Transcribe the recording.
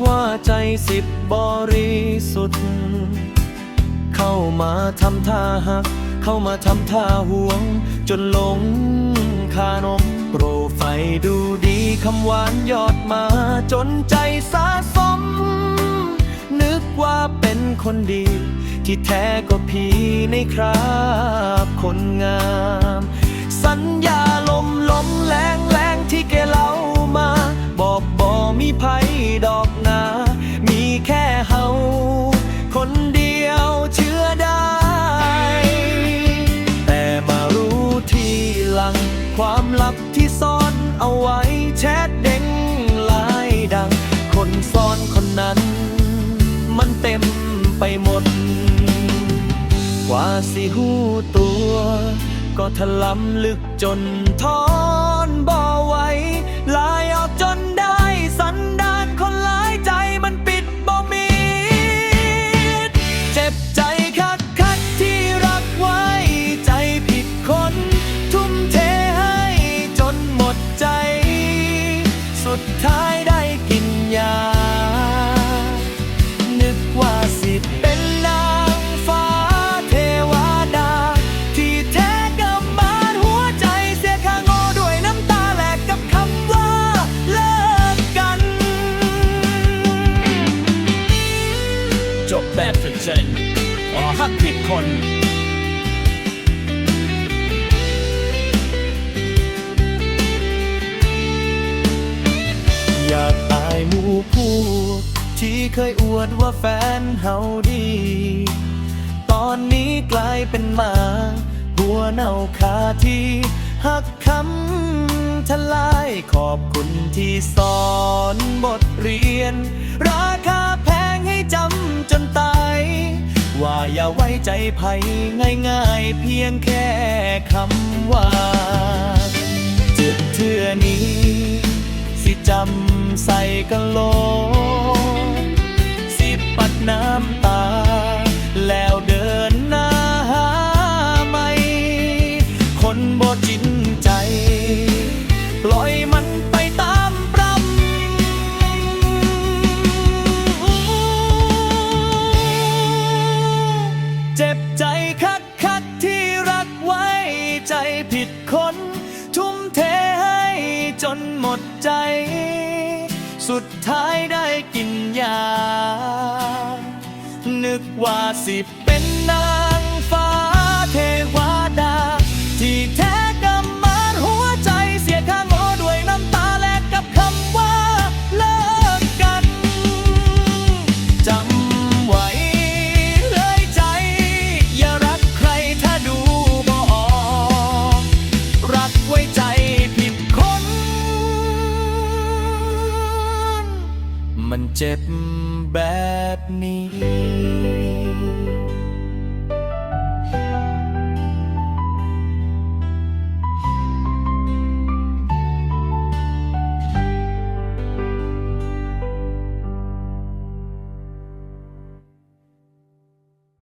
กว่าใจสิบบริสุทธิ์ เข้ามาทำท่าหัก เข้ามาทำท่าห่วง จนหลงคานมโปรไฟล์ดูดีคำหวานยอดมาจนใจสะสม นึกว่าเป็นคนดี ที่แท้ก็ผีในคราบคนงาม สัญญา แชทเด้งลายดัง คนซ่อนคนนั้น มันเต็มไปหมด กว่าสิหูตัว ก็ถลำลึกจนท้อ จบแบบสุดเจนอ๋อฮักผิดคนอยากอายหมู่ผู้ที่เคยอวดว่าแฟนเฮาดี ตอนนี้กลายเป็นหมา หัวเน่าคาที่หักคำทลายขอบคุณที่สอนบทเรียน ราคา ใจไผง่ายๆ เพียงแค่คำว่าจุดเทื่อนี้ สิจำใส่กะโหลสิปัดน้ำตา แล้วเดินหน้าหาไม่ คนบ่จิน ใจผิดคน ทุ่มเทให้จนหมดใจ สุดท้ายได้กินยา นึกว่าสิบ มันเจ็บแบบนี้